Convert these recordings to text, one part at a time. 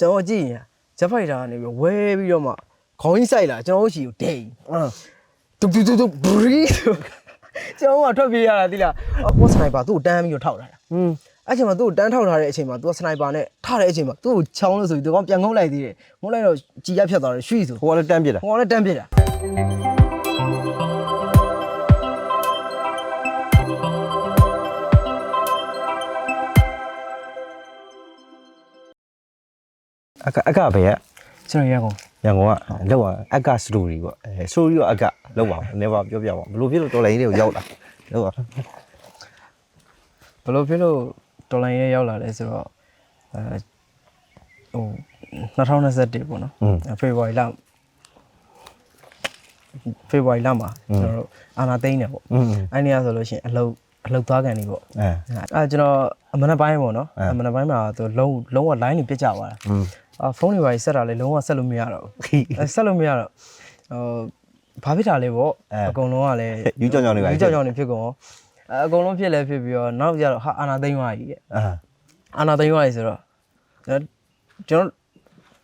ကျွန်တော်ကြည့်ရင်ဂျက်ဖိုက်တာကနေပြီးဝဲပြီးတော့မှခေါင်းကြီးဆိုင်လာကျွန်တော်တို့ရှိကိုဒိန်အင်းတူတူတူတူဘရီကျွန်တော်ကထွက်ပြေးရတာတိလားအပေါ်စနိုက်ပါသူ့ကိုတန်းပြီးတော့ထောက်လာတာอืมအဲ့ချိန်မှာသူ့ကိုတန်းထောက်ထားတဲ့အချိန်မှာသူကစနိုက်ပါနဲ့ထားတဲ့အချိန်မှာသူ့ကိုချောင်းလို့ဆိုပြီးသူကပြန်ငုံလိုက်သေးတယ်ငုံလိုက်တော့ကြီးရဖြတ်သွားတယ်ရွှေ့ဆိုဟိုကလည်းတန်းပြစ်တာဟိုကလည်းတန်းပြစ်တာ အကအကဘယ်ကကျွန်တော်ရန်ကုန်ရန်ကုန်ကလောက်ကအကစတိုရီပေါ့အဲစတိုရီရောအကလောက်ပါ never ပြောပြပါဘလို့ဖြစ်လို့တော်လိုင်းတွေကိုရောက်လာလောက်ပါဘလို့ဖြစ်လို့တော်လိုင်းရဲ့ရောက်လာလဲဆိုတော့အဲဟို2021ပေါ့နော်ဖေဖော်ဝါရီလဖေဖော်ဝါရီလမှာကျွန်တော်တို့အာနာသိန်းတယ်ပေါ့အဲ့နေရဆိုလို့ရှိရင်အလုပ်အလုပ်သွားကန်နေပေါ့အဲအဲ့ကျွန်တော်အမနက်ပိုင်းပေါ့နော်အမနက်ပိုင်းမှာသူလုံးလုံးဝ line တွေပြစ်ကြသွားတာ အာဖုန်းတွေပါကြီးဆက်တာလေလုံးဝဆက်လို့မရတော့ဘူးအဲဆက်လို့မရတော့ဟိုဘာဖြစ်တာလဲပေါ့အဲအကုန်လုံးကလည်းယူကြောင်ကြောင်တွေပါယူကြောင်ကြောင်တွေဖြစ်ကုန်ရောအဲအကုန်လုံးဖြစ်လဲဖြစ်ပြီးတော့နောက်ကြတော့ဟာအာနာသိန်းသွားကြီးရဲ့အာအာနာသိန်းသွားကြီးဆိုတော့ကျွန်တော်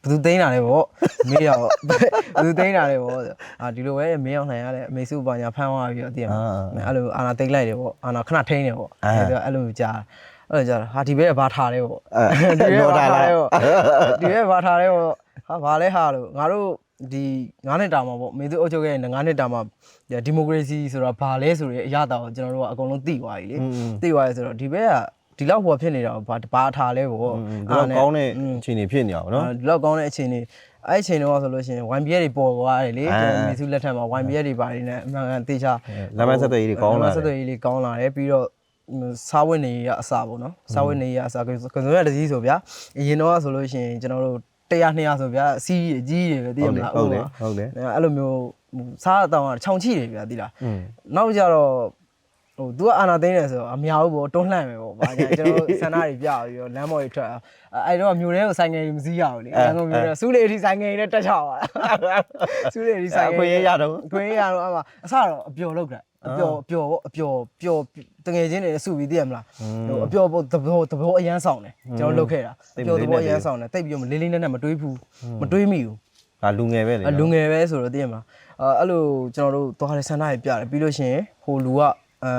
ဘယ်သူသိန်းတာလဲပေါ့မေးရပေါ့ဘယ်သူသိန်းတာလဲပေါ့အာဒီလိုပဲမင်းအောင်နိုင်ရတဲ့အမေစုပါညာဖမ်းသွားပြီးတော့တည်ရမှာအဲ့လိုအာနာသိန်းလိုက်တယ်ပေါ့အာနာခဏထိန်းတယ်ပေါ့အဲ့ဒါအဲ့လိုကြား အဲ့လိုကြားဟာဒီဘက်ကဘာထားလဲပေါ့ဒီဘက်ဘာထားလဲပေါ့ဒီဘက်ဘာထားလဲပေါ့ဟာဘာလဲဟာလို့ငါတို့ဒီ9နှစ်တာမှာပေါ့မေသူအုပ်ချုပ်ခဲ့တဲ့9နှစ်တာမှာဒီမိုကရေစီဆိုတာဘာလဲဆိုတဲ့အရာတော်ကိုကျွန်တော်တို့ကအကုန်လုံးသိသွားပြီလေသိသွားပြီဆိုတော့ဒီဘက်ကဒီလောက်ပေါ်ဖြစ်နေတာကိုဘာဘာထားလဲပေါ့ဒီတော့ကောင်းတဲ့အခြေအနေဖြစ်နေအောင်နော်ဒီလောက်ကောင်းတဲ့အခြေအနေအဲ့အချိန်တော့ဆိုလို့ရှိရင် YBS တွေပေါ်သွားတယ်လေကျွန်တော်မေသူလက်ထက်မှာ YBS တွေပါနေနဲ့အမှန်ကန်တေချာလမ်းမဆက်သွယ်ရေးတွေကောင်းလာလမ်းမဆက်သွယ်ရေးတွေကောင်းလာတယ်ပြီးတော့ စားဝတ်နေရေးကအစားပေါ့နော်စားဝတ်နေရေးကအစားကစုံရတစည်းဆိုဗျာအရင်တော့ဆိုလို့ရှိရင်ကျွန်တော်တို့100 200ဆိုဗျာအစီးအကြီးတွေပဲသိရမလား ဟုတ်တယ်ဟုတ်တယ် အဲ့လိုမျိုးစားအတောင်ကခြောင်ချိတယ်ဗျာသိလား อืม နောက်ကြတော့ဟို तू ကအာနာသိန်းတယ်ဆိုတော့အများဘူးပေါ့တွန်းလှန်ပဲပေါ့ဗာညာကျွန်တော်တို့ဆန္ဒတွေပြပြီးတော့လမ်းပေါ်တွေထွက်အဲ့တော့မျိုးတွေကိုဆိုင်ငယ်ကြီးမစည်းရဘူးလေရန်ကုန်မျိုးတွေစူးလေအထိဆိုင်ငယ်ကြီးနဲ့တက်ချသွားစူးလေအထိဆိုင်ငယ် အခွင့်အရေးရတော့ အခွင့်အရေးရတော့အမအစတော့အပျော်လောက်တာ အပျော်ပျော်ပေါ့အပျော်ပျော်တငယ်ချင်းတွေစုပြီးသိရမလားဟိုအပျော်ပေါ့သဘောသဘောအရန်ဆောင်တယ်ကျွန်တော်လုပ်ခဲ့တာအပျော်သဘောအရန်ဆောင်တယ်တိတ်ပြီးတော့လေးလေးနက်နက်မတွေးဘူးမတွေးမိဘူးဒါလူငယ်ပဲလေအလူငယ်ပဲဆိုတော့သိရမလားအဲအဲ့လိုကျွန်တော်တို့သွားတဲ့ဆန္ဒတွေပြတယ်ပြီးလို့ရှိရင်ဟိုလူကအဲ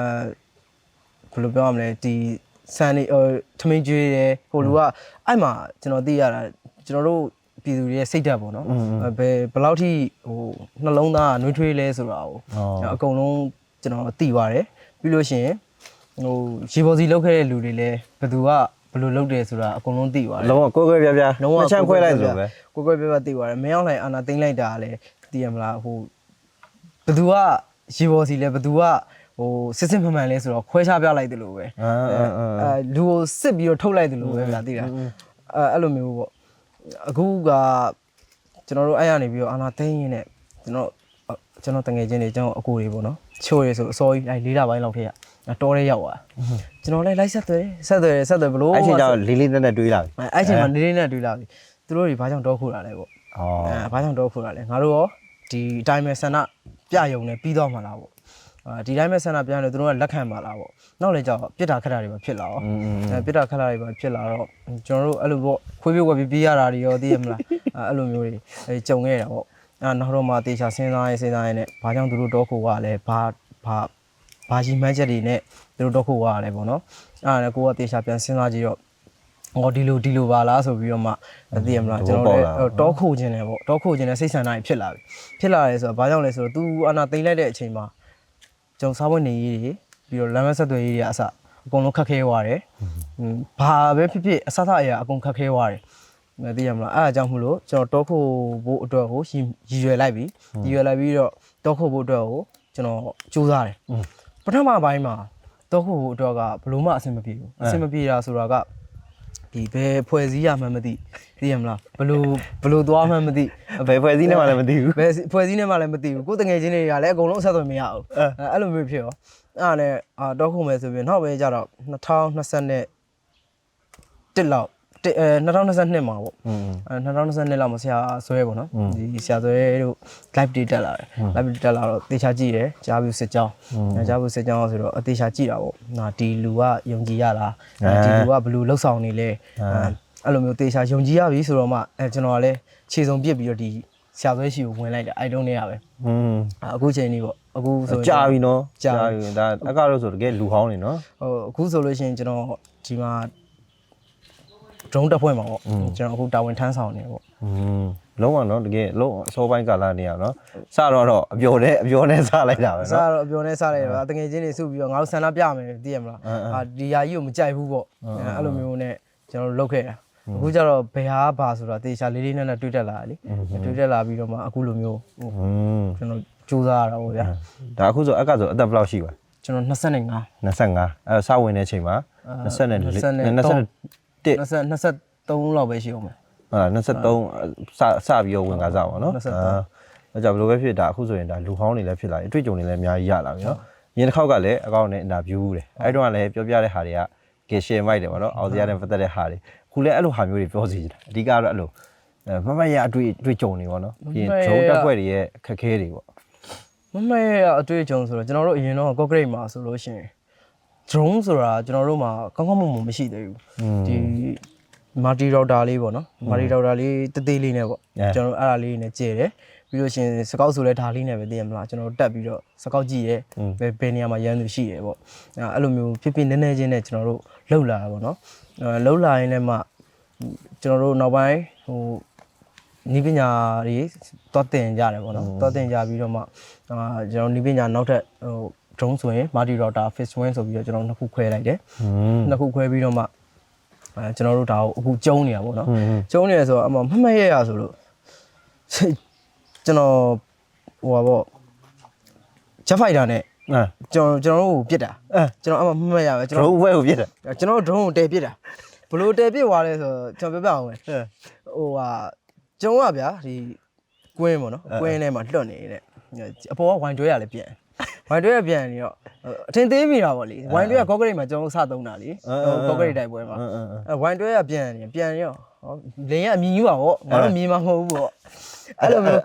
ဘယ်လိုပြောရမလဲဒီဆန်နေဟိုထမင်းကျွေးတယ်ဟိုလူကအဲ့မှာကျွန်တော်သိရတာကျွန်တော်တို့ပြည်သူတွေရဲ့စိတ်ဓာတ်ပေါ့နော်အဲဘယ်ဘယ်လောက်ထိဟိုနှလုံးသားကနှွေးထွေးလဲဆိုတာကိုအကုန်လုံး ကျွန်တော်သိပါတယ်ပြီးလို့ရှိရင်ဟိုရေပေါ်စီလောက်ခဲ့တဲ့လူတွေလည်းဘယ်သူကဘယ်လိုလုပ်တယ်ဆိုတာအကုန်လုံးသိပါတယ်လုံးဝကိုယ်ကိုယ်ပြပြလုံးဝမချမ်းခွဲလိုက်ဆိုပဲကိုကိုပြပြသိပါတယ်မင်းအောင်လှိုင်အာနာသိမ့်လိုက်တာလည်းသိရမလားဟိုဘသူကရေဘော်စီလဲဘသူကဟိုစစ်စစ်မှန်မှန်လဲဆိုတော့ခွဲခြားပြလိုက်တယ်လို့ပဲအာအာအာအဲလူကိုစစ်ပြီးတော့ထုတ်လိုက်တယ်လို့ပဲဗျာသိလားအဲအဲ့လိုမျိုးပေါ့အခုကကျွန်တော်တို့အဲ့ရနေပြီးတော့အာနာသိမ့်ရင်းနဲ့ကျွန်တော်ကျွန်တော်တငယ်ချင်းတွေကျွန်တော်အကိုတွေပေါ့နော် ချိုးရဲဆိုအစောကြီးအဲလေးလပိုင်းလောက်ထည့်ရတော်ရဲရောက်သွားကျွန်တော်လည်းလိုက်ဆက်သွယ်ဆက်သွယ်ဆက်သွယ်ဘလို့အဲ့ချိန်ကျတော့လေးလေးနက်နက်တွေးလာပြီအဲ့အချိန်မှာနေနေနဲ့တွေ့လာပြီသူတို့တွေဘာကြောင့်တော့ခိုးတာလဲပေါ့ဩအဲဘာကြောင့်တော့ခိုးတာလဲငါတို့ရောဒီအတိုင်းပဲဆန္ဒပြယုံနဲ့ပြီးတော့မှာလားပေါ့အဲဒီတိုင်းပဲဆန္ဒပြရင်သူတို့ကလက်ခံပါလားပေါ့နောက်လေကြောက်ပြစ်တာခက်တာတွေပဲဖြစ်လာရောအဲပြစ်တာခက်တာတွေပဲဖြစ်လာတော့ကျွန်တော်တို့အဲ့လိုပေါ့ခွေးပြေးဝက်ပြီးပြေးရတာတွေရောသိရမလားအဲအဲ့လိုမျိုးတွေအဲကြုံခဲ့တာပေါ့ အဲနောက်တော့မှတေချာစဉ်းစားရေးစဉ်းစားရေးနဲ့ဘာကြောင့်သူတို့တော့ခိုးကလဲဘာဘာဘာကြီးမှန်းချက်တွေနဲ့သူတို့တော့ခိုးကလဲပေါ့နော်အဲ့ဒါလည်းကိုကတေချာပြန်စဉ်းစားကြည့်တော့ဟောဒီလိုဒီလိုပါလားဆိုပြီးတော့မှသိရမလားကျွန်တော်လည်းတောခုခြင်းတယ်ပေါ့တောခုခြင်းတဲ့စိတ်ဆန္ဒတွေဖြစ်လာပြီဖြစ်လာတယ်ဆိုတော့ဘာကြောင့်လဲဆိုတော့ तू အာနာသိမ့်လိုက်တဲ့အချိန်မှာကျွန်တော်စားဝတ်နေရေးတွေပြီးတော့လမ်းမဆက်သွယ်ရေးတွေအစအကုန်လုံးခက်ခဲသွားတယ်ဘာပဲဖြစ်ဖြစ်အစသအရာအကုန်ခက်ခဲသွားတယ် မသိရမလားအဲ့အကြောင်းမလို့ကျွန်တော်တောခုဖို့အတွက်ကိုရည်ရွယ်လိုက်ပြီရည်ရွယ်လိုက်ပြီးတော့တောခုဖို့အတွက်ကိုကျွန်တော်စူးစမ်းတယ်ပထမပိုင်းမှာတောခုဖို့အတွက်ကဘလို့မှအဆင်မပြေဘူးအဆင်မပြေတာဆိုတာကဒီဘယ်ဖွဲ့စည်းရမှန်းမသိသိရမလားဘလို့ဘလို့သွားမှန်းမသိဘယ်ဖွဲ့စည်းနေမှလည်းမသိဘူးဘယ်ဖွဲ့စည်းနေမှလည်းမသိဘူးကိုယ်တငယ်ချင်းတွေကလည်းအကုန်လုံးအဆက်အသွယ်မရဘူးအဲအဲ့လိုမျိုးဖြစ်ရောအဲ့ဒါနဲ့အာတော့ခုမယ်ဆိုပြီးနောက်ပဲကြတော့2020နဲ့တစ်လောက်တစ်အဲ 2022မှာပေါ့ อืม အဲ2022လောက်မှာဆရာဆွဲပေါ့နော်ဒီဆရာဆွဲတို့ live တွေတက်လာတယ် live တွေတက်လာတော့တေချာကြည့်တယ်ကြားဘူးစစ်ကြောင်းအဲကြားဘူးစစ်ကြောင်းဆိုတော့အတေချာကြည့်တာပေါ့ဟာဒီလူကယုံကြည်ရလားဒီလူကဘယ်လိုလှုပ်ဆောင်နေလဲအဲ အဲ့လိုမျိုးတေချာယုံကြည်ရပြီဆိုတော့မှအဲကျွန်တော်ကလည်းခြေစုံပြစ်ပြီးတော့ဒီဆရာသွဲရှိကိုဝင်လိုက်တာအဲ့တုန်းတည်းရပဲ อืม အခုချိန်นี้ပေါ့အခုဆိုရင် ကြာပြီနော် ကြာပြီ ပြီဒါအကတော့ဆိုတကယ်လူဟောင်းနေနော် ဟိုအခုဆိုလို့ရှိရင်ကျွန်တော်ဒီမှာ drone တက်ဖွဲ့မှာပေါ့ကျွန်တော်အခုတာဝန်ထမ်းဆောင်နေပေါ့ อืมလုံးဝနော်တကယ်လုံးအစောပိုင်းကာလနေရနော်စတော့တော့အပျော်နဲ့အပျော်နဲ့စလိုက်တာပဲ စား နော် တော့အပြောနဲ့စားလိုက်တော့တငယ်ချင်းတွေစုပြီးတော့ငါတို့ဆန္ဒပြမယ်သိရမလား အင်းအင်း အာဒီယာကြီးကိုမကြိုက်ဘူးပေါ့အဲအဲ့လိုမျိုးနဲ့ကျွန်တော်တို့လုပ်ခဲ့တာအခုကျတော့ဘယ်ဟာဘာဆိုတာတေချာလေးလေးနက်နက်တွေးတက်လာတယ်လေတွေးတက်လာပြီးတော့မှအခုလိုမျိုးဟို อืม ကျွန်တော်စူးစမ်းရတာပေါ့ဗျာ ဒါအခုဆိုအကဆိုအသက်ဘယ်လောက်ရှိပါ ကျွန်တော်25 25အဲစဝင်တဲ့အချိန်မှာ24 23 21 20 23လောက်ပဲရှိအောင်မယ်ဟုတ်လား23စစပြီးတော့ဝင်ကားစားပါနော်23 အဲဒါကြောင့်ဘယ်လိုပဲဖြစ်ဒါအခုဆိုရင်ဒါလူဟောင်းနေလည်းဖြစ်လာပြီအတွေ့အကြုံတွေလည်းအများကြီးရလာပြီနော်ရင်းတစ်ခေါက်ကလည်းအကောင့်နဲ့အင်တာဗျူးတယ်အဲ့တော့ကလည်းပြောပြတဲ့ဟာတွေကကဲ share မိုက်တယ်ပေါ့နော်အော်စီရတဲ့ပတ်သက်တဲ့ဟာတွေအခုလည်းအဲ့လိုဟာမျိုးတွေပြောစီတာအဓိကတော့အဲ့လိုအဲမမရအတွေ့အတွေ့အကြုံတွေပေါ့နော်ပြီးရင် drone တက်ဖွဲ့တွေရဲ့ခက်ခဲတွေပေါ့ မမေရအတွေ့အကြုံဆိုတော့ကျွန်တော်တို့အရင်တော့ concrete မှာဆိုလို့ရှိရင် drone ဆိုတာကျွန်တော်တို့မှာကောင်းကောင်းမွန်မွန်မရှိသေးဘူးဒီ multi router လေးပေါ့နော် multi router လေးတသေးလေးနဲ့ပေါ့ကျွန်တော်တို့အဲ့ဒါလေးနဲ့ကျဲတယ်ပြီးလို့ရှိရင်စကောက်ဆိုလဲဒါလေးနဲ့ပဲသိရမလားကျွန်တော်တို့တက်ပြီးတော့စကောက်ကြည့်ရဲဘယ်ဘယ်နေရာမှာရမ်းသူရှိရဲပေါ့အဲ့လိုမျိုးဖြစ်ဖြစ်နည်းနည်းချင်းနဲ့ကျွန်တော်တို့လှုပ်လာတာပေါ့နော်အဲလှုပ်လာရင်လည်းမှကျွန်တော်တို့နောက်ပိုင်းဟိုနီးပညာတွေတောတင်ကြတယ်ပေါ့နော်တောတင်ကြပြီးတော့မှအာကျွန်တော်နီးပညာနောက်ထပ်ဟို drone ဆိုရင် multi router fixed wing ဆိုပြီးတော့ကျွန်တော်နှစ်ခုခွဲလိုက်တယ်อืมနှစ်ခုခွဲပြီးတော့မှအဲကျွန်တော်တို့ဒါကိုအခုကျုံနေတာပေါ့နော်ကျုံနေရဆိုတော့အမမမတ်ရရဆိုလို့ကျွန်တော်ဟိုပါပေါ့ jet fighter နဲ့အဲကျွန်တော်ကျွန်တော်တို့ကိုပြစ်တာအဲကျွန်တော်အမမမတ်ရပဲကျွန်တော် drone ဝဲကိုပြစ်တယ်ကျွန်တော်တို့ drone ကိုတည်ပြစ်တာဘလို့တည်ပြစ်သွားလဲဆိုတော့ကျွန်တော်ပြောပြအောင်မယ်အဲဟိုဟာကျုံကဗျာဒီကွင်းပေါ့နော်ကွင်းထဲမှာလွတ်နေတဲ့အပေါ်ကဝိုင်တွဲရလည်းပြန် ဝိုင်တွဲရပြန်နေတော့အထင်သေးမိတာပေါ့လေဝိုင်တွဲကကော့ကရိတ်မှာကျွန်တော်စသုံးတာလေကော့ကရိတ်တိုက်ပွဲမှာအဲဝိုင်တွဲကပြန်နေပြန်နေတော့လင်းကအမြင်ကြီးပါပေါ့ငါတို့မြင်မှာမဟုတ်ဘူးပေါ့အဲ့လိုမျိုး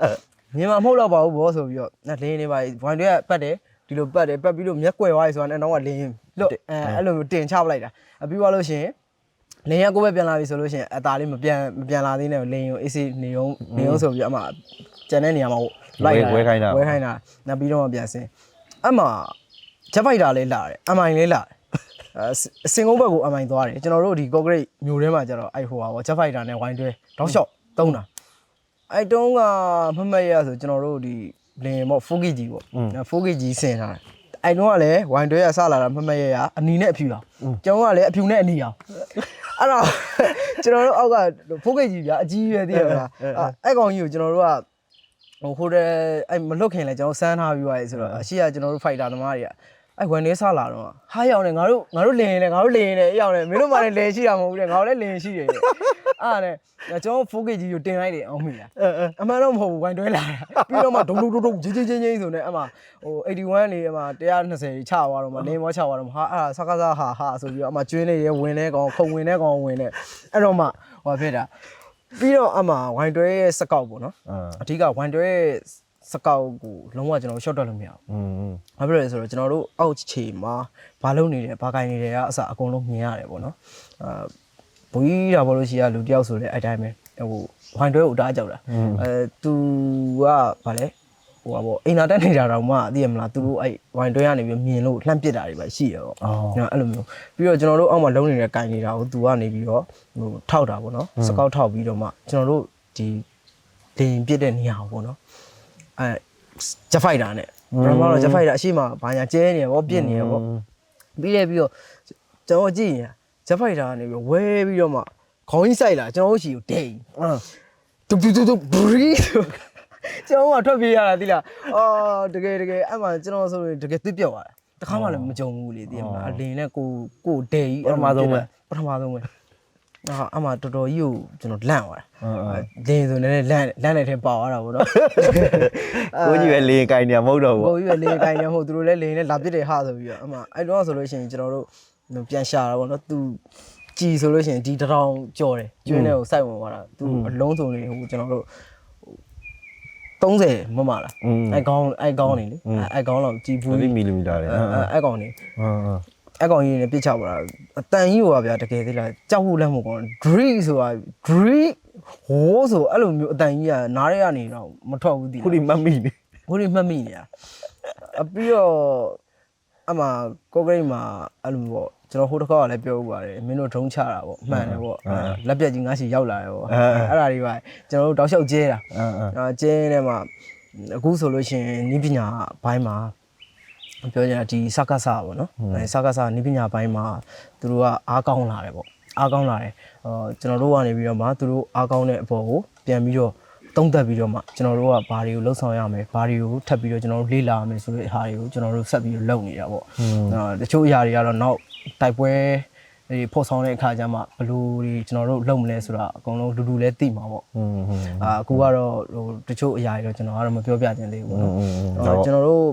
မြင်မှာမဟုတ်တော့ပါဘူးပေါ့ဆိုပြီးတော့လင်းနေပါဝိုင်တွဲကပတ်တယ်ဒီလိုပတ်တယ်ပတ်ပြီးလို့မျက်ကွယ်သွားပြီဆိုတာနဲ့တော့ကလင်းလွတ်အဲအဲ့လိုမျိုးတင်ချပလိုက်တာအပြီးသွားလို့ရှိရင်လင်းရကိုပဲပြန်လာပြီဆိုလို့ရှိရင်အตาလေးမပြန်မပြန်လာသေးနဲ့လင်းရုံအေးစီနေုံနေုံဆိုပြီးအမှကျန်တဲ့နေရာမှာ လိုက်ဝဲခိုင်းတာနောက်ပြီးတော့ပြန်စင်အမှချက်ဖိုက်တာလေးလာတယ်အမိုင်လေးလာတယ်အစင်ကုန်းဘက်ကိုအမိုင်သွားတယ်ကျွန်တော်တို့ဒီကော့ဂရိတ်မျိုးထဲမှာကျတော့အဲ့ဟိုပါဗောချက်ဖိုက်တာနဲ့ဝိုင်းတွဲတောက်လျှော့တုံးတာအဲ့တုံးကမမတ်ရဆိုကျွန်တော်တို့ဒီလင်းပေါ့ 4G ကြီးပေါ့ 4G ကြီးဆင်ထားတယ်အဲ့တုန်းကလည်းဝိုင်းတွဲရဆလာတာမမတ်ရရအနီနဲ့အဖြူအောင်ကျွန်တော်ကလည်းအဖြူနဲ့အနီအောင်အဲ့တော့ကျွန်တော်တို့အောက်ကဖိုးကိတ်ကြီးဗျာအကြီးရွယ်သိရမလားအဲ့ကောင်ကြီးကိုကျွန်တော်တို့က ဟိုဟိုတယ်အဲ့မလွတ်ခင်လဲကျွန်တော်စမ်းထားပြီးသွားပြီဆိုတော့အရှိကကျွန်တော်တို့ဖိုက်တာသမားတွေကအဲ့ဝန်လေးဆလာတော့ဟာရောက်နေငါတို့ငါတို့လင်နေငါတို့လင်နေအရောက်နေမင်းတို့မှလည်းလင်ရှိတာမဟုတ်ဘူးတဲ့ငါတို့လည်းလင်ရှိတယ်တဲ့အဲ့ဒါနဲ့ကျွန်တော်ဖိုးကိတ်ကြီးကိုတင်လိုက်တယ်အောင်မိလားအမှန်တော့မဟုတ်ဘူးဝိုင်းတွဲလာတာပြီးတော့မှဒုံဒုံဒုံဒုံဂျင်းဂျင်းဂျင်းဂျင်းဆိုနေအမှဟို81နေအမှ120ချသွားတော့မှလင်းမောချသွားတော့မှဟာအဲ့ဒါစကားစားဟာဟာဆိုပြီးတော့အမှကျွင်းနေရဝင်နေကောင်ခုံဝင်နေကောင်ဝင်နေအဲ့တော့မှဟိုဖြစ်တာ ပြီးတော့အမှဝိုင်းတွဲရဲ့စကောက်ပေါ့နော်အာအဓိကဝိုင်းတွဲရဲ့စကောက်ကိုလုံးဝကျွန်တော် short တက်လို့မရဘူးอืม။ဘာဖြစ်လို့လဲဆိုတော့ကျွန်တော်တို့အောက်ခြေမှာဘာလုပ်နေတယ်ဘာကင်နေတယ်ကအစအကုန်လုံးမြင်ရတယ်ပေါ့နော်။အာဘူကြီးတာဘောလို့ရှိရလူတယောက်ဆိုလဲအဲ့တိုင်းပဲဟိုဝိုင်းတွဲကိုတားကြောက်တာ။အဲသူကဗာလဲ ဟိုပါပေါ့အိမ်နာတက်နေတာတော့မှသိရမလားသူတို့အဲ့ဝိုင်းတွဲကနေပြီးမြင်လို့လှမ်းပစ်တာတွေပဲရှိရပေါ့အော်ကျွန်တော်အဲ့လိုမျိုးပြီးတော့ကျွန်တော်တို့အောက်မှာလုံးနေတဲ့ကင်နေတာကိုသူကနေပြီးတော့ဟိုထောက်တာပေါ့နော်စကောက်ထောက်ပြီးတော့မှကျွန်တော်တို့ဒီလင်ပြစ်တဲ့နေရာကိုပေါ့နော်အဲဂျက်ဖိုက်တာနဲ့ပထမတော့ဂျက်ဖိုက်တာအရှိမဘာညာကျဲနေရပေါ့ပြစ်နေရပေါ့ပြီးတယ်ပြီးတော့ကျွန်တော်ကြည့်ရင်ဂျက်ဖိုက်တာကနေပြီးဝဲပြီးတော့မှခေါင်းကြီးဆိုင်လာကျွန်တော်တို့ရှိကိုဒိန်အာတူတူတူတူဘရီ ကျွန်တော်ကထွက်ပြေးရတာတိလားအော်တကယ်တကယ်အဲ့မှာကျွန်တော်ဆိုရင်တကယ်သိပြောက်သွားတာတခါမှလည်းမကြုံဘူးလေသိရမလားအလင်းနဲ့ကိုကိုဒိန်ပထမဆုံးပဲအာအမှတော်တော်ကြီးကိုကျွန်တော်လန့်သွားတာအာအာလင်းဆိုနည်းနည်းလန့်လန့်နေတယ်ပေါသွားတာဗောနော်ကိုကြီးပဲလေကင်နေမဟုတ်တော့ဘူးကိုကြီးပဲလင်းကိုင်းနေမဟုတ်သူတို့လည်းလင်းနဲ့လာပစ်တယ်ဟာဆိုပြီးတော့အမှအဲ့တော့ဆိုလို့ရှိရင်ကျွန်တော်တို့ပြန်ရှာတာဗောနော်သူကြည်ဆိုလို့ရှိရင်ဒီတထောင်ကြော်တယ်ကျွင်းထဲကိုစိုက်ဝင်သွားတာသူအလုံးစုံနေဟိုကျွန်တော်တို့ 30မမလားอืมအဲ့ကောင်းအဲ့ကောင်းနေလေအဲ့ကောင်းတော့ကြည်ဘူး30မီလီမီတာလေအဲ့အဲ့ကောင်းနေအာအာအကောင်ကြီးနဲ့ပြစ်ချပါတာအတန်ကြီးဟိုပါဗျာတကယ်သေးလားကြောက်ဖို့လည်းမဟုတ်ကော drink ဆိုတာ drink ဟိုးဆိုအဲ့လိုမျိုးအတန်ကြီးကနားရဲကနေတော့မထွက်ဘူးတည်ခုဒီမတ်မိနေဟိုဒီမှတ်မိနေတာအပြီးတော့အမှကော့ဂရိတ်မှာအဲ့လိုပေါ့ ကျွန်တော်ဟိုတစ်ခါကလည်းပြောဥပါတယ်မင်းတို့ဒုံးချတာပေါ့မှန်တယ်ပေါ့အဲလက်ပြက်ကြီးငါးစီရောက်လာတယ်ပေါ့အဲ့ဒါတွေပါကျွန်တော်တို့တောက်လျှောက်ကျဲတာအင်းအင်းအဲကျဲတဲ့မှာအခုဆိုလို့ရှိရင်နိပညာဘိုင်းမှာပြောကြတာဒီစကားစာပေါ့နော်အဲစကားစာနိပညာဘိုင်းမှာသူတို့ကအားကောင်းလာတယ်ပေါ့အားကောင်းလာတယ်အော်ကျွန်တော်တို့ကနေပြီးတော့မှသူတို့အားကောင်းတဲ့အပေါ်ကိုပြန်ပြီးတော့သုံးသပ်ပြီးတော့မှကျွန်တော်တို့ကဘာတွေကိုလှုပ်ဆောင်ရမယ်ဘာတွေကိုထပ်ပြီးတော့ကျွန်တော်တို့လေ့လာရမယ်ဆိုတဲ့ဟာတွေကိုကျွန်တော်တို့ဆက်ပြီးတော့လုပ်နေတာပေါ့အော်တချို့အရာတွေကတော့နောက် တိုက်ပွဲဒီဖော်ဆောင်တဲ့အခါကျမှဘယ်လိုတွေကျွန်တော်တို့လုပ်မလဲဆိုတာအကုန်လုံးလူလူလည်းသိမှာပေါ့ อืมอืม အာအခုကတော့ဟိုတချို့အရာတွေတော့ကျွန်တော်ကတော့မပြောပြခြင်းသေးဘူးပေါ့နော် อืมอืม အော်ကျွန်တော်တို့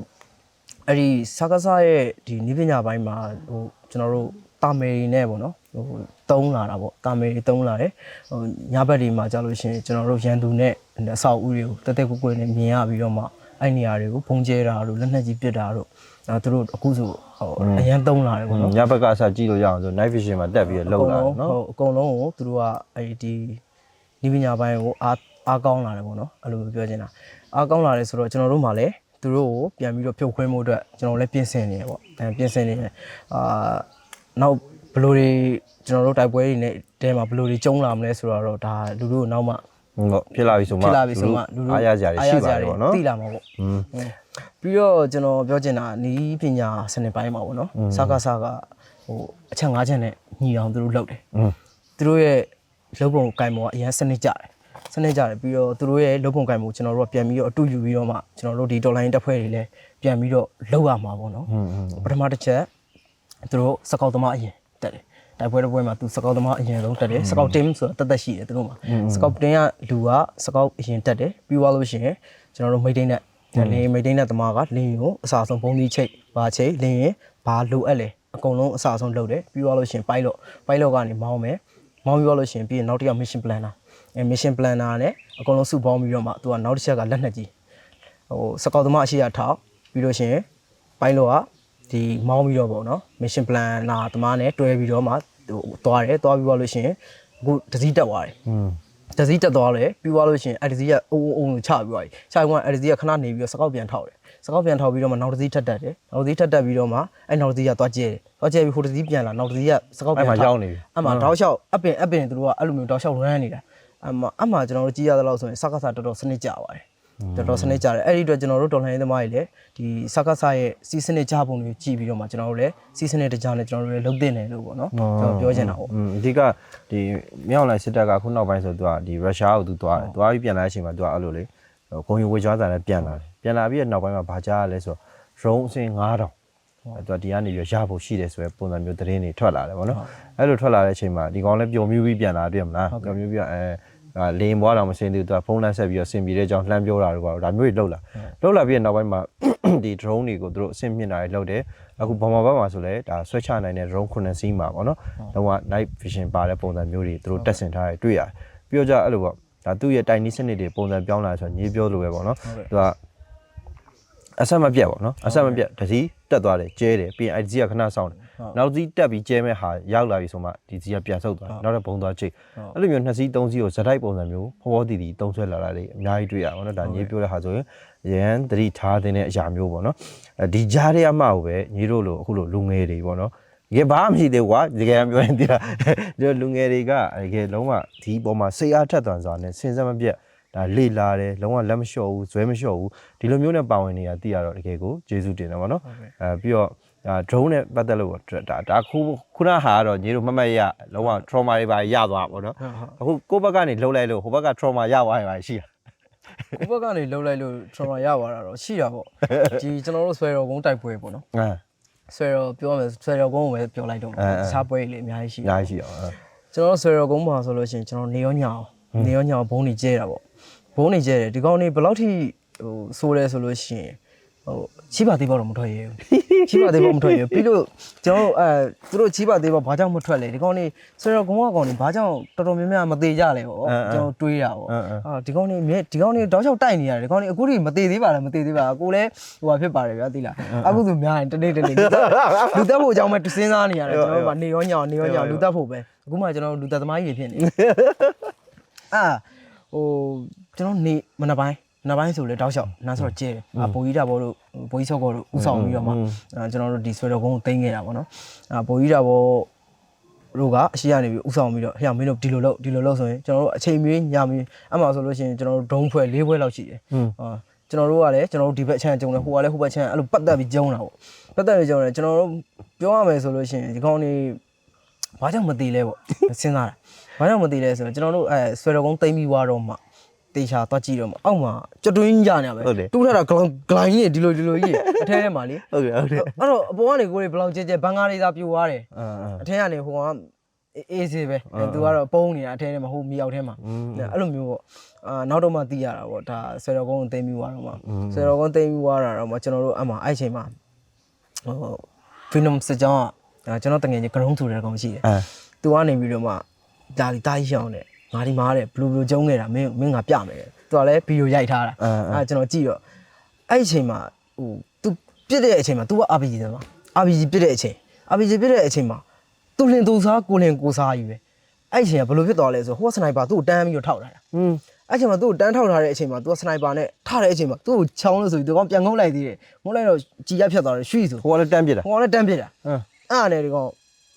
အဲ့ဒီစကားစားရဲ့ဒီနိပညာပိုင်းမှာဟိုကျွန်တော်တို့တာမယ်တွေနဲ့ပေါ့နော်ဟိုတုံးလာတာပေါ့တာမယ်တွေတုံးလာတယ်ဟိုညဘက်တွေမှာကြာလို့ရှိရင်ကျွန်တော်တို့ရန်သူနဲ့အဆောက်အဦတွေကိုတက်တက်ကွကွနဲ့မြင်ရပြီးတော့မှအဲ့နေရာတွေကိုဖုံးကျဲတာတို့လက်နက်ကြီးပစ်တာတို့အဲသူတို့အခုဆို ဟိုအရန်တုံးလာတယ်ပေါ့နော်ညဘက်ကအစားကြည့်လို့ရအောင်ဆို night vision မှာတက်ပြီးတော့လောက်လာတယ်နော်ဟုတ်အကုန်လုံးကိုသူတို့ကအဲ့ဒီဒီပညာပိုင်းကိုအားအားကောင်းလာတယ်ပေါ့နော်အဲ့လိုမျိုးပြောချင်တာအားကောင်းလာတယ်ဆိုတော့ကျွန်တော်တို့မှလည်းသူတို့ကိုပြန်ပြီးတော့ဖြုတ်ခွင်းမှုအတွက်ကျွန်တော်လည်းပြင်ဆင်နေရပေါ့အဲပြင်ဆင်နေတယ်အာနောက်ဘယ်လိုတွေကျွန်တော်တို့တိုက်ပွဲတွေနဲ့တဲမှာဘယ်လိုတွေကျုံလာမလဲဆိုတော့ဒါလူတို့နောက်မှ ဟုတ်ဖြစ်လာပြီဆိုမှ ဖြစ်လာပြီဆိုမှလူတို့ အားရကြတယ်ရှိပါတယ်ပေါ့နော် သိလာမှာပေါ့ อืม ပြီးတော့ကျွန်တော်ပြောချင်တာနီးပညာစနစ်ပိုင်းမှာပေါ့နော်စကားစကားဟိုအချက်၅ချက်နဲ့ညီအောင်သူတို့လုပ်တယ် อืม သူတို့ရဲ့လုပ်ပုံကိုင်ပုံကအရင်စနစ်ကြတယ်စနစ်ကြတယ်ပြီးတော့သူတို့ရဲ့လုပ်ပုံကိုင်ပုံကျွန်တော်တို့ကပြန်ပြီးတော့အတူယူပြီးတော့မှကျွန်တော်တို့ဒီ online တက်ဖွဲ့တွေလည်းပြန်ပြီးတော့လုပ်ရမှာပေါ့နော် อืมอืม ပထမတစ်ချက်သူတို့စကောက်သမားအရင် တက်တယ်တိုက်ပွဲတစ်ပွဲမှာသူစကောက်သမားအရင်ဆုံးတက်တယ်စကောက် team ဆိုတာတက်တက်ရှိတယ်သူတို့မှာစကောက် team ကလူကစကောက်အရင်တက်တယ်ပြီးသွားလို့ရှိရင်ကျွန်တော်တို့မိတ်တိန်နဲ့လင်းမိတ်တိန်နဲ့သမားကလင်းကိုအစားဆုံးပုံသီးချိတ်ဘာချိတ်လင်းရင်ဘာလိုအပ်လဲအကုန်လုံးအစားဆုံးလုပ်တယ်ပြီးသွားလို့ရှိရင် pilot pilot ကနေမောင်းမယ်မောင်းပြီးသွားလို့ရှိရင်ပြီးရင်နောက်တစ်ယောက် mission planner အဲ mission planner နဲ့အကုန်လုံးစုပေါင်းပြီးတော့မှသူကနောက်တစ်ချက်ကလက်နက်ကြီးဟိုစကောက်သမားအရှိရထောက်ပြီးလို့ရှိရင် pilot က ဒီမောင်းပြီးတော့ပေါ့နော် mission planner သမားနဲ့တွဲပြီးတော့မှဟိုသွားတယ်သွားပြီးသွားလို့ရှိရင်အခုတစည်းတက်သွားတယ်อืมတစည်းတက်သွားတယ်ပြီးသွားလို့ရှိရင်အဲ့တစည်းကအုံအုံလို့ချပြီးသွားပြီချပြီးမှအဲ့တစည်းကခဏနေပြီးတော့စကောက်ပြန်ထောက်တယ်စကောက်ပြန်ထောက်ပြီးတော့မှနောက်တစည်းထပ်တက်တယ်နောက်တစည်းထပ်တက်ပြီးတော့မှအဲ့နောက်တစည်းကသွားကျဲတယ်သွားကျဲပြီးဟိုတစည်းပြန်လာနောက်တစည်းကစကောက်ပြန်အဲ့မှာထောက်ရောက်နေပြီအမှတောက်လျှောက်အပင်အပင်သူတို့ကအဲ့လိုမျိုးတောက်လျှောက် run နေတာအမှအမှကျွန်တော်တို့ကြည့်ရသလောက်ဆိုရင်စကားစာတော်တော်စနစ်ကြပါတယ်တော်တော်စနစ်ကြတယ်အဲ့ဒီအတွက်ကျွန်တော်တို့တော်လှန်ရေးသမားတွေလည်း ဒီစကားစာရဲ့စီးစနစ်ကြပုံတွေကြည့်ပြီးတော့မှကျွန်တော်တို့လည်းစီးစနစ်တကြနဲ့ကျွန်တော်တို့လည်းလုပ်တင်တယ်လို့ပေါ့နော်ကျွန်တော်ပြောချင်တာပေါ့อืมအဓိကဒီမြောက်လိုက်စစ်တပ်ကခုနောက်ပိုင်းဆိုသူကဒီရုရှားကိုသူသွားတယ်သွားပြီးပြန်လာတဲ့အချိန်မှာသူကအဲ့လိုလေဂုံယူဝေချွားစာနဲ့ပြန်လာတယ်ပြန်လာပြီးတဲ့နောက်ပိုင်းမှာဘာကြားရလဲဆိုတော့ရုံးအစင်9000အဲ့သူကဒီကနေပြီးရဖို့ရှိတယ်ဆိုရယ်ပုံစံမျိုးသတင်းတွေထွက်လာတယ်ဗောနော်အဲ့လိုထွက်လာတဲ့အချိန်မှာဒီကောင်လည်းပျော်မြူးပြီးပြန်လာတွေ့မလားပျော်မြူးပြီးအဲလေရင်ဘွားတော်မစင်သေးဘူးသူကဖုန်းလမ်းဆက်ပြီးတော့ဆင်ပြေတဲ့အကြောင်းလှမ်းပြောတာတော့ဒါမျိုးတွေလှုပ်လာလှုပ်လာပြီးတဲ့နောက်ပိုင်းမှာ ဒီ drone တွေကိုသူတို့အဆင့်မြင့်တာတွေလှုပ်တယ်အခုဗမာဘက်မှာဆိုလဲဒါဆွဲချနိုင်တဲ့ drone 9စီးမှာပေါ့နော်တော့က night vision ပါတဲ့ပုံစံမျိုးတွေသူတို့တက်ဆင်ထားတယ်တွေ့ရတယ်ပြီးတော့ကြအဲ့လိုပေါ့ဒါသူ့ရဲ့တိုင်နီးစနစ်တွေပုံစံပြောင်းလာဆိုတော့ညီပြောလိုပဲပေါ့နော်သူကအဆက်မပြတ်ပေါ့နော်အဆက်မပြတ်တစည်းတက်သွားတယ်ကျဲတယ်ပြီးရင်အဲ့ဒီစည်းကခဏဆောင်တယ် နောက်စည်းတက်ပြီးကျဲမဲ့ဟာရောက်လာပြီဆိုမှဒီစည်းကပြန်ဆုပ်သွားတယ်နောက်တော့ဘုံသွားချိတ်အဲ့လိုမျိုးနှစ်စည်းသုံးစည်းကိုဇက်တိုက်ပုံစံမျိုးဖောဖောတီတီတုံးဆွဲလာတာတွေအများကြီးတွေ့ရပါတော့နော်ဒါညီပြောတဲ့ဟာဆိုရင်ရန်တတိထားတဲ့အရာမျိုးပေါ့နော်အဲဒီကြားထဲအမှကိုပဲညီတို့လိုအခုလိုလူငယ်တွေပေါ့နော်တကယ်ဘာမှမရှိသေးဘူးကွာတကယ်ပြောရင်ဒီလားဒီလိုလူငယ်တွေကတကယ်လုံးဝဒီပေါ်မှာစိတ်အားထက်သန်စွာနဲ့စဉ်ဆက်မပြတ်ဒါလေလာတယ်လုံးဝလက်မလျှော့ဘူးဇွဲမလျှော့ဘူးဒီလိုမျိုးနဲ့ပါဝင်နေတာသိရတော့တကယ်ကိုကျေးဇူးတင်တယ်ပေါ့နော်အဲပြီးတော့ဒါ drone နဲ့ပတ်သက်လို့ဒါဒါခုခုနဟာကတော့ညီတို့မမတ်ရလုံးဝ trauma တွေပါရသွားပါတော့အခုကိုယ့်ဘက်ကနေလှုပ်လိုက်လို့ဟိုဘက်က trauma ရသွားရင်ပါရှိတာကိုဘက်ကနေလှုပ်လိုက်လို့ trauma ရသွားတာတော့ရှိတာပေါ့ဒီကျွန်တော်တို့ဆွဲတော်ကုန်းတိုက်ပွဲပေါ့နော်အဲဆွဲတော်ပြောမယ်ဆွဲတော်ကုန်းကိုပဲပြောလိုက်တော့မှာစားပွဲလေးအများကြီးရှိအတယ်များကြီးရှိအောင်အဲကျွန်တော်တို့ဆွဲတော်ကုန်းမှာဆိုလို့ရှိရင်ကျွန်တော်နေရောညောင်နေရောညောင်ဘုံနေကျဲတာပေါ့ဘုံနေကျဲတယ်ဒီကောင်နေဘယ်လောက်ထိဟိုဆိုးလဲဆိုလို့ရှိရင် ဟဟိုချီးပါသေးပေါ့တော့မထွက်ရဘူးချီးပါသေးပေါ့မထွက်ရဘူးပြီးလို့ကျွန်တော်တို့အဲသူတို့ချီးပါသေးပေါ့ဘာကြောင့်မထွက်လဲဒီကောင်နေဆိုတော့ကောင်ကကောင်နေဘာကြောင့်တော်တော်များများမသေးကြလဲပေါ့ကျွန်တော်တွေးတာပေါ့အာဒီကောင်နေမြဲဒီကောင်နေတောက်လျှောက်တိုက်နေရတယ်ဒီကောင်နေအခုထိမသေးသေးပါလားမသေးသေးပါကိုလည်းဟိုဟာဖြစ်ပါတယ်ဗျာသိလားအခုဆိုများရင်တနေ့တနေ့လူတက်ဖို့အကြောင်းပဲစဉ်းစားနေရတယ်ကျွန်တော်တို့ကနေရောညောင်နေရောညောင်လူတက်ဖို့ပဲအခုမှကျွန်တော်တို့လူတက်သမားကြီးတွေဖြစ်နေအာဟိုကျွန်တော်နေမနက်ပိုင်း နောက်ပိုင်းဆိုလေတောက်လျှောက်နားဆော့ကျဲတယ်။အဘိုးကြီးတာဘောတို့ဘိုးကြီးဆော့ကောတို့ဥဆောင်ပြီးတော့မှအဲကျွန်တော်တို့ဒီဆွဲတော်ကုန်းကိုတင်ခဲ့တာပေါ့နော်။အဘိုးကြီးတာဘောတို့ကအရှိရနေပြီးဥဆောင်ပြီးတော့ဟဲ့မင်းတို့ဒီလိုလုပ်ဒီလိုလုပ်ဆိုရင်ကျွန်တော်တို့အချိန်မီညမီအမှဆိုလို့ရှိရင်ကျွန်တော်တို့ဒုံးဖွဲ့၄ဘွဲလောက်ရှိတယ်။ဟာကျွန်တော်တို့ကလည်းကျွန်တော်တို့ဒီဘက်ချမ်းကျုံတယ်ဟိုကလည်းဟိုဘက်ချမ်းအဲ့လိုပတ်သက်ပြီးကျုံတာပေါ့။ပတ်သက်ပြီးကျုံတယ်ကျွန်တော်တို့ပြောရမယ်ဆိုလို့ရှိရင်ဒီကောင်နေဘာကြောင့်မသေးလဲပေါ့စဉ်းစားတာ။ဘာကြောင့်မသေးလဲဆိုတော့ကျွန်တော်တို့အဲဆွဲတော်ကုန်းတိမ့်ပြီးွားတော့မှ တေချာသွားကြည့်တော့မှအောက်မှာကြွတွင်းကြီးရနေပဲတူးထတာဂလိုင်းဂလိုင်းကြီးဒီလိုဒီလိုကြီးအထဲထဲမှာလေဟုတ်ကဲ့ဟုတ်ကဲ့အဲ့တော့အပေါ်ကနေကိုယ်တွေဘယ်လောက်ကြဲကြဲဘန်ကားလေးသာပြိုသွားတယ်အာအာအထဲကနေဟိုကအေးစေးပဲသူကတော့ပုံးနေတာအထဲထဲမှာဟိုမြောက်ထဲမှာအဲ့လိုမျိုးပေါ့အာနောက်တော့မှသိရတာပေါ့ဒါဆွေတော်ကုန်းကိုသိမ်းပြီးသွားတော့မှဆွေတော်ကုန်းသိမ်းပြီးသွားတာတော့မှကျွန်တော်တို့အမှအဲ့ချိန်မှာဟိုဖီနုံစကြောင်းကကျွန်တော်တငယ်ချင်းဂရုံးဆိုတဲ့ကောင်ရှိတယ်အာသူကနေပြီးတော့မှဒါလီတားကြီးရှောင်းတယ် ငါဒီမှာတဲ့ဘလူးဘလူးကျုံးနေတာမင်းမင်းငါပြမယ်သူကလည်းဗီဒီယိုရိုက်ထားတာအဲကျွန်တော်ကြည့်တော့အဲ့အချိန်မှာဟို तू ပြစ်တဲ့အချိန်မှာ तू က RPG တယ်မှာ RPG ပြစ်တဲ့အချိန် RPG ပြစ်တဲ့အချိန်မှာသူလင်သူစားကိုလင်ကိုစားကြီးပဲအဲ့အချိန်ကဘလို့ဖြစ်သွားလဲဆိုဟိုစနိုက်ပါသူ့ကိုတန်းပြီးတော့ထောက်လာတာอืมအဲ့အချိန်မှာသူ့ကိုတန်းထောက်ထားတဲ့အချိန်မှာသူကစနိုက်ပါနဲ့ထားတဲ့အချိန်မှာသူ့ကိုချောင်းလို့ဆိုပြီးသူကပြန်ငုံလိုက်သေးတယ်ငုံလိုက်တော့ကြည်ရဖြတ်သွားတယ်ရွှီဆိုဟိုကလည်းတန်းပြစ်တာဟိုကလည်းတန်းပြစ်တာအင်းအဲ့အနေဒီကောင်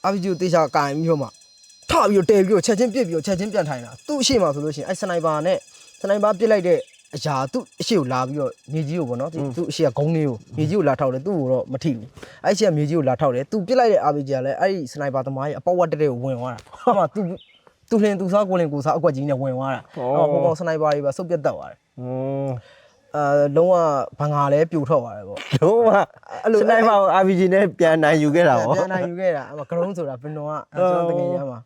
RPG ကိုတေချာကင်ပြီးတော့မှ ထပြီးတော့တဲပြီးတော့ချက်ချင်းပြစ်ပြီးတော့ချက်ချင်းပြန်ထိုင်တာသူ့အရှိမဆိုလို့ရှိရင်အဲ့စနိုက်ပါနဲ့စနိုက်ပါပြစ်လိုက်တဲ့အရာသူ့အရှိကိုလာပြီးတော့မြေကြီးကိုပေါ့နော်သူ့အရှိကဂုံးလေးကိုမြေကြီးကိုလာထောက်တယ်သူ့ကိုတော့မထိဘူးအဲ့အရှိကမြေကြီးကိုလာထောက်တယ်သူပြစ်လိုက်တဲ့ RPG ကလည်းအဲ့ဒီစနိုက်ပါသမားရဲ့အပေါက်ဝတ်တဲ့တဲ့ကိုဝင်သွားတာအဲ့မှာသူသူလင်သူစားကိုလင်ကိုစားအကွက်ကြီးနဲ့ဝင်သွားတာအဲ့မှာပေါ်ပေါ်စနိုက်ပါတွေပါစုပ်ပြတ်တက်သွားတယ်อืมအဲလုံးဝဘန်ငါလည်းပြိုထွက်သွားတယ်ပေါ့လုံးဝအဲ့လိုစနိုက်ပါကို RPG နဲ့ပြန်နိုင်ယူခဲ့တာဗောပြန်နိုင်ယူခဲ့တာအမဂရုံးဆိုတာဘယ်တော့ကကျွန်တော်တကယ်ရမှာ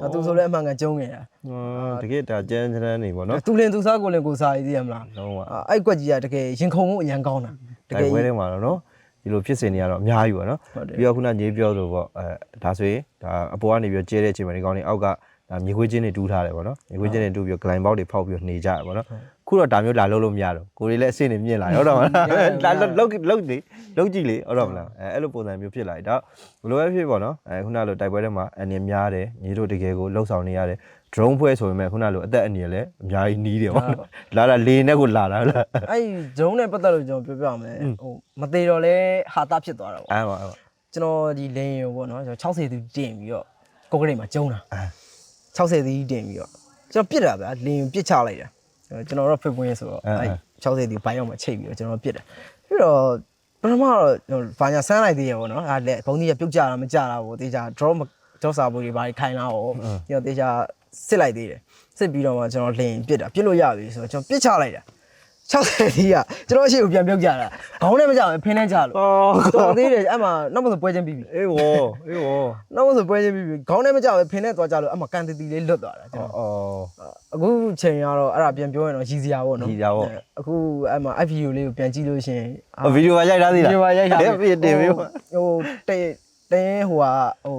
အဲ့သူဆိုလည်းအမှန်ကန်ကျုံးနေတာอืมတကယ်ဒါကျန်းကျန်းနေဗောနော်သူလင်သူစားကိုလင်ကိုစားရည်သိရမလားလုံးဝအဲ့ကွက်ကြီးကတကယ်ရင်ခုန်မှုအရန်ကောင်းတာတတကကယ်ယ်ဝဲထဲမှာတော့နော်ဒီလိုဖြစ်စင်နေရတော့အများကြီးပေါ့နော်ဟုတ်တယ်ပြီးတော့ခုနညေးပြောလို့ပေါ့အဲဒါဆိုရင်ဒါအပေါ်ကနေပြီးတော့ကျဲတဲ့အချိန်မှာဒီကောင်းနေအောက်က ဒါမြေခွေးချင်းတွေတူးထားတယ်ပေါ့နော်မြေခွေးချင်းတွေတူးပြီးတော့ဂလိုင်းပေါက်တွေဖောက်ပြီးတော့နေကြတယ်ပေါ့နော်ခုတော့ဒါမျိုးလာလို့လို့မရတော့ကိုယ်တွေလည်းအဆင့်နေမြင့်လာဟုတ်တော့မလားဒါလုတ်လုတ်လေလုတ်ကြည့်လေဟုတ်တော့မလားအဲအဲ့လိုပုံစံမျိုးဖြစ်လာတယ်ဒါဘလိုပဲဖြစ်ပေါ့နော်အဲခုနလိုတိုက်ပွဲထဲမှာအနေများတယ်ညီတို့တကယ်ကိုလှုပ်ဆောင်နေရတယ် drone ဖွဲဆိုပေမဲ့ခုနလိုအသက်အန္တရာယ်လည်းအများကြီးနီးတယ်ပေါ့နော်လာတာလေနဲ့ကိုလာတာဟုတ်လားအဲ့ဂျုံနဲ့ပတ်သက်လို့ကျွန်တော်ပြောပြမယ်ဟိုမသေးတော့လဲဟာတာဖြစ်သွားတာပေါ့အဲ့ပါအဲ့ပါကျွန်တော်ဒီလင်းရောပေါ့နော်ကျွန်တော်60သူတင်ပြီးတော့ကိုကရိတ်မှာကျုံးတာအဲ 60သူတင်ပြီးတော့ကျွန်တော်ပြစ်တာဗျာလင်းပြစ်ချလိုက်တာကျွန်တော်တော့ဖိပွင်းဆိုတော့အဲ့60သူဘိုင်းအောင်မှာချိတ်ပြီးတော့ကျွန်တော်ပြစ်တာပြီးတော့ပထမတော့ဘာညာဆန်းလိုက်သေးရပေါ့နော်အဲ့လက်ဘုံကြီးကပြုတ်ကြတာမကြတာပေါ့တေချာ draw ကြောက်စာဘူးတွေဘာတွေခိုင်းလာပေါ့ပြီးတော့တေချာစစ်လိုက်သေးတယ်စစ်ပြီးတော့မှကျွန်တော်လင်းပြစ်တာပြစ်လို့ရပြီဆိုတော့ကျွန်တော်ပြစ်ချလိုက်တာ 60တီးကကျွန်တော်အရှိကိုပြန်ပြုတ်ကြတာခေါင်းနဲ့မကြဘူးဖင်းနဲ့ကြလို့အော်တော်သေးတယ်အဲ့မှာနောက်မှဆိုပွဲချင်းပြီးပြီအေးဝေါ်အေးဝေါ်နောက်မှဆိုပွဲချင်းပြီးပြီခေါင်းနဲ့မကြဘူးဖင်းနဲ့သွားကြလို့အဲ့မှာကန်တီတီလေးလွတ်သွားတာကျွန်တော်အော်အခုချိန်ကတော့အဲ့ဒါပြန်ပြောရင်တော့ရည်စရာပေါ့နော်ရည်စရာပေါ့အဲ့အခုအဲ့မှာ FVO လေးကိုပြန်ကြည့်လို့ရှိရင်ဗီဒီယိုပါရိုက်ထားသေးလားဒီမှာရိုက်ထားတယ်ပြတင်ပြီးဟိုတဲတဲဟိုဟာဟို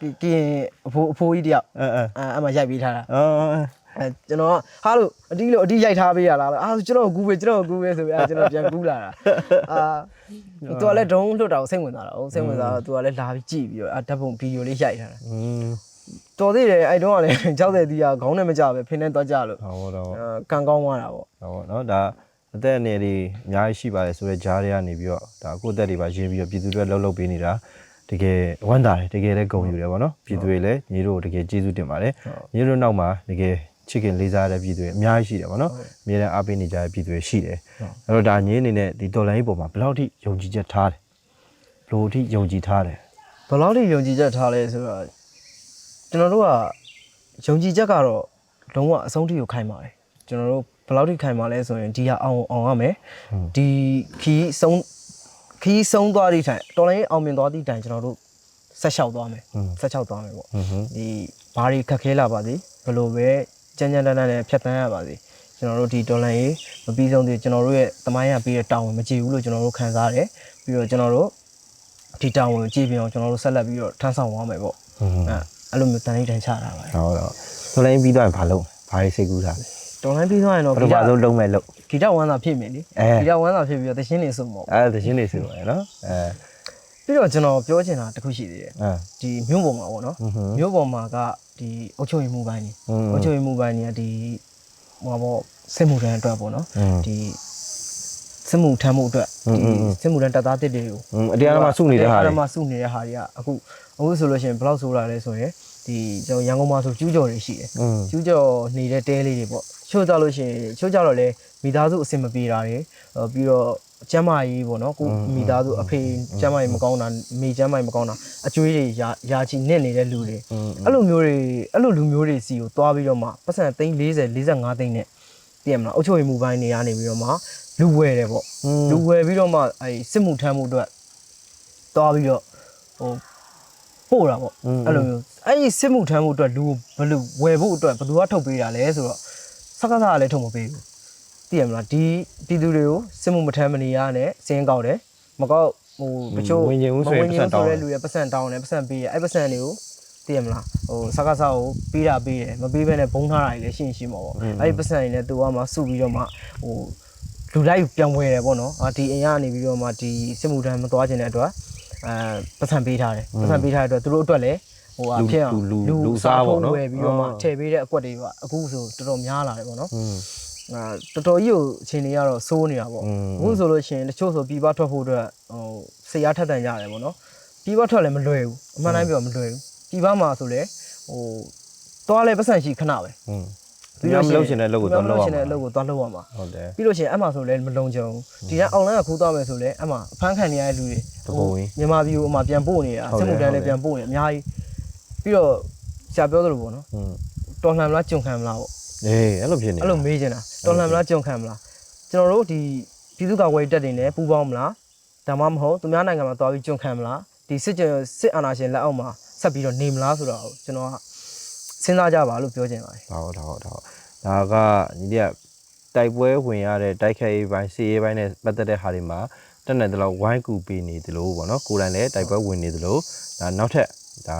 ကကင်းအဖိုးအဖိုးကြီးတယောက်အဲအဲအဲ့အဲ့မှာရိုက်ပေးထားတာအော် အဲကျွန်တော်ကဟာလို့အတီးလို့အတီးရိုက်ထားပေးရလားအာကျွန်တော်ကူပဲကျွန်တော်ကူပဲဆိုပြီးအာကျွန်တော်ပြန်ကူလာတာအာသူကလည်းဒုံလွတ်တာကိုစိတ်ဝင်စားတာဟုတ်စိတ်ဝင်စားတော့သူကလည်းလာပြီးကြည့်ပြီးတော့အာဓာတ်ပုံဗီဒီယိုလေးရိုက်ထားတာอืมတော်သေးတယ်အဲ့တုန်းကလည်း60တီးကခေါင်းနဲ့မကြပဲဖင်းနဲ့သွားကြလို့ဟုတ်တော့အာကန်ကောင်းသွားတာပေါ့ဟုတ်နော်ဒါအသက်အနယ်တွေအများကြီးရှိပါတယ်ဆိုတော့ဂျားတွေကနေပြီးတော့ဒါကိုယ့်အသက်တွေပါရင်းပြီးတော့ပြည်သူတွေလှုပ်လှုပ်ပေးနေတာတကယ်ဝမ်းသာတယ်တကယ်လည်းဂုဏ်ယူတယ်ပေါ့နော်ပြည်သူတွေလည်းညီတို့တကယ်ကျေးဇူးတင်ပါတယ်ညီတို့နောက်မှာတကယ် ချစ်ခင်လေးစားတဲ့ပြည်သူတွေအများကြီးရှိတယ်ဗောနော်အများနဲ့အားပေးနေကြတဲ့ပြည်သူတွေရှိတယ်အဲ့တော့ဒါညီအနေနဲ့ဒီတော်လိုင်းကြီးပုံမှာဘယ်လောက်ထိယုံကြည်ချက်ထားတယ်ဘယ်လိုထိယုံကြည်ထားတယ်ဘယ်လောက်ထိယုံကြည်ချက်ထားလဲဆိုတော့ကျွန်တော်တို့ကယုံကြည်ချက်ကတော့လုံးဝအဆုံးထိကိုခိုင်ပါတယ်ကျွန်တော်တို့ဘယ်လောက်ထိခိုင်ပါလဲဆိုရင်ဒီဟာအောင်အောင်ရမယ်ဒီခီးဆုံးခီးဆုံးသွားသည့်တိုင်တော်လိုင်းအောင်မြင်သွားသည့်တိုင်ကျွန်တော်တို့ဆက်လျှောက်သွားမယ်ဆက်လျှောက်သွားမယ်ပေါ့ဟွန်းဟွန်းဒီဘာတွေခက်ခဲလာပါစေဘယ်လိုပဲ ကြမ်းကြမ်းတမ်းတမ်းနဲ့ဖြတ်တန်းရပါစေယကျွန်တော်တို့ဒီဒေါ်လာရေးမပြီးဆုံးသေးကျွန်တော်တို့ရဲ့တမိုင်းရပြီးတဲ့တာဝန်မကြည့်ဘူးလို့ကျွန်တော်တို့ခံစားရတယ်ပြီးတော့ကျွန်တော်တို့ဒီတာဝန်ကိုကြည့်ပြီးအောင်ကျွန်တော်တို့ဆက်လက်ပြီးတော့ထမ်းဆောင်သွားမယ်ပေါ့ဟုတ်ဟုတ်အဲအဲ့လိုမျိုးတန်လေးတန်ချတာပါဟုတ်တော့ဆိုလိုင်းပြီးတော့ဘာလုပ်ဘာရေးစိတ်ကူးထားလဲဒေါ်လာပြီးသွားရင်တော့ပထမဆုံးလုံးမဲ့လို့ဂီတဝမ်းသာဖြစ်မယ်လေအဲဂီတဝမ်းသာဖြစ်ပြီးတော့တခြင်းနေစုံပေါ့အဲတရှင်းနေဆိုရယ်နော်အဲ ပြီးတော့ကျွန်တော်ပြောချင်တာတစ်ခုရှိသေးတယ်အဲဒီမြို့ပေါ်မှာပေါ့နော်မြို့ပေါ်မှာကဒီအုတ်ချုပ်ရင်မူပိုင်းကြီးအုတ်ချုပ်ရင်မူပိုင်းကြီးကဒီဟိုပေါ့စစ်မှုထမ်းအတွက်ပေါ့နော်ဒီစစ်မှုထမ်းမှုအတွက်ဒီစစ်မှုထမ်းတပ်သားတစ်တွေကိုအတရားမှစုနေတဲ့ဟာတွေအတရားမှစုနေတဲ့ဟာတွေကအခုအခုဆိုလို့ရှိရင်ဘယ်လောက်ဆိုးလာလဲဆိုရင်ဒီကျွန်တော်ရန်ကုန်မှာဆိုကျူးကျော်တွေရှိတယ်ကျူးကျော်နေတဲ့တဲလေးတွေပေါ့ချို့ကြလို့ရှိရင်ချို့ကြတော့လေမိသားစုအဆင်မပြေတာတွေပြီးတော့ ကျမ်းမာရေးပေါ့နော်ကိုမိသားစုအဖေကျမ်းမာရေးမကောင်းတာမိကျမ်းမာရေးမကောင်းတာအကျွေးတွေရာရာချီနစ်နေတဲ့လူတွေအဲ့လိုမျိုးတွေအဲ့လိုလူမျိုးတွေစီကိုသွားပြီးတော့မှပတ်စံသိန်း40 45သိန်းနဲ့တည်ရမလားအုတ်ချုပ်ရမူပိုင်းနေရနေပြီးတော့မှလူဝယ်တယ်ပေါ့လူဝယ်ပြီးတော့မှအဲစစ်မှုထမ်းမှုအတွက်သွားပြီးတော့ဟိုပို့တာပေါ့အဲ့လိုမျိုးအဲ့ဒီစစ်မှုထမ်းမှုအတွက်လူဘလူဝယ်ဖို့အတွက်ဘသူကထုတ်ပေးတာလဲဆိုတော့စကားစားလည်းထုတ်မပေးဘူး တည်ရမလားဒီပြည်သူတွေကိုစစ်မှုမထမ်းမနေရနဲ့စင်းကောက်တယ်မကောက်ဟိုတချို့ဝင်ရင်ဦးဆိုရင်ပတ်စံတောင်းတယ်လူတွေပတ်စံတောင်းတယ်ပတ်စံပေးရအဲ့ပတ်စံတွေကိုသိရမလားဟိုစကားစားကိုပေးတာပေးတယ်မပေးဘဲနဲ့ဘုံထားတာတွေလည်းရှိရင်ရှိမှာပေါ့အဲ့ဒီပတ်စံတွေလည်းသူကမှစုပြီးတော့မှဟိုလူလိုက်ပြန်ဝယ်တယ်ပေါ့နော်အာဒီအိမ်ကနေပြီးတော့မှဒီစစ်မှုထမ်းမသွားခြင်းတဲ့အတွက်အဲပတ်စံပေးထားတယ်ပတ်စံပေးထားတဲ့အတွက်သူတို့အတွက်လည်းဟိုအဖြစ်အောင်လူလူလူစားပေါ့နော်ဝယ်ပြီးတော့မှထည့်ပေးတဲ့အကွက်တွေပါအခုဆိုတော်တော်များလာတယ်ပေါ့နော်อืมအာ တော်တော်ကြီးကိုအချိန်တွေကတော့စိုးနေတာပေါ့အခုဆိုလို့ရှိရင်တချို့ဆိုပြပထွက်ဖို့အတွက်ဟိုဆရာထက်တန်ကြရတယ်ပေါ့နော်ပြပထွက်လည်းမလွယ်ဘူးအမှန်တိုင်းပြောမလွယ်ဘူးပြပမှာဆိုလဲဟိုသွားလဲပတ်စံရှိခဏပဲပြီးတော့မလုပ်ရှင်တဲ့လုပ်ကိုသွားလုပ်အောင်မလုပ်ရှင်တဲ့လုပ်ကိုသွားလုပ်အောင်ပါဟုတ်တယ်ပြီးလို့ရှင်အမှဆိုလဲမလုံခြုံဒီက online ကခိုးသွားမယ်ဆိုလဲအမှအဖမ်းခံနေရတဲ့လူတွေမြန်မာပြည်ကိုအမှပြန်ပို့နေတာစစ်မှုတန်းလည်းပြန်ပို့နေအများကြီးပြီးတော့ဆရာပြောသလိုပေါ့နော်တော်လှန်မလားကြုံခံမလားပေါ့ အေးအဲ့လိုဖြစ်နေအဲ့လိုမေးချင်တာတော်လှန်မလားကြုံခံမလားကျွန်တော်တို့ဒီပြည်သူ့ကာကွယ်ရေးတပ်တွေနဲ့ပူးပေါင်းမလားဒါမှမဟုတ်သူများနိုင်ငံမှာသွားပြီးကြုံခံမလားဒီစစ်ကြစစ်အာဏာရှင်လက်အောက်မှာဆက်ပြီးတော့နေမလားဆိုတော့ကျွန်တော်ကစဉ်းစားကြပါလို့ပြောချင်ပါတယ်ဟုတ်ဟုတ်ဟုတ်ဟုတ်ဒါကညီလေးကတိုက်ပွဲဝင်ရတဲ့တိုက်ခိုက်ရေးပိုင်းစီရေးပိုင်းနဲ့ပတ်သက်တဲ့ဟာတွေမှာတက်နေတယ်လို့ဝိုင်းကူပေးနေတယ်လို့ပေါ့နော်ကိုယ်တိုင်လည်းတိုက်ပွဲဝင်နေတယ်လို့ဒါနောက်ထပ်ဒါ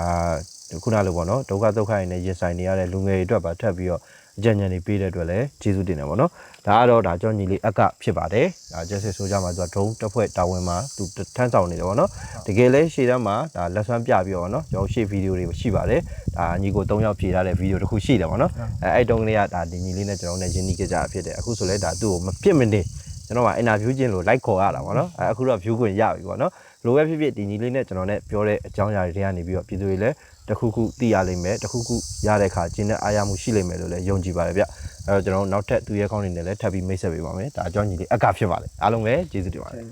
ခုနလိုပေါ့နော်ဒုက္ခဒုက္ခတွေနဲ့ရင်ဆိုင်နေရတဲ့လူငယ်တွေအတွက်ပါထပ်ပြီးတော့ အကြံဉာဏ်တွေပေးတဲ့အတွက်လည်းကျေးဇူးတင်တယ်ပေါ့နော်ဒါကတော့ဒါကြောင့်ညီလေးအက်ကဖြစ်ပါတယ်ဒါကျက်စစ်ဆိုကြမှာသူကဒုံးတစ်ဖွဲ့တာဝန်မှာသူထမ်းဆောင်နေတယ်ပေါ့နော်တကယ်လဲရှေ့တန်းမှာဒါလက်ဆွမ်းပြပြီးတော့ပေါ့နော်ကျွန်တော်ရှေ့ဗီဒီယိုတွေရှိပါတယ်ဒါညီကို၃ယောက်ဖြေထားတဲ့ဗီဒီယိုတစ်ခုရှိတယ်ပေါ့နော်အဲအဲ့တုန်းကလေးကဒါဒီညီလေးနဲ့ကျွန်တော်နဲ့ရင်းနှီးကြကြဖြစ်တယ်အခုဆိုလဲဒါသူ့ကိုမပြစ်မနေကျွန်တော်ကအင်တာဗျူးခြင်းလို့လိုက်ခေါ်ရတာပေါ့နော်အဲအခုတော့ view ခွင့်ရပြီပေါ့နော်လိုပဲဖြစ်ဖြစ်ဒီညီလေးနဲ့ကျွန်တော်နဲ့ပြောတဲ့အကြောင်းအရာတွေကနေပြီးတော့ပြည်သူတွေလည်း တစ်ခုခုသိရလိမ့်မယ်တစ်ခုခုရတဲ့အခါကျင်းတဲ့အားရမှုရှိလိမ့်မယ်လို့လည်းယုံကြည်ပါတယ်ဗျအဲတော့ကျွန်တော်တို့နောက်ထပ်သူရဲကောင်းတွေနဲ့လည်းထပ်ပြီးမိတ်ဆက်ပေးပါမယ်ဒါအကြောင်းညီလေးအကဖြစ်ပါတယ်အားလုံးပဲကျေးဇူးတင်ပါတယ်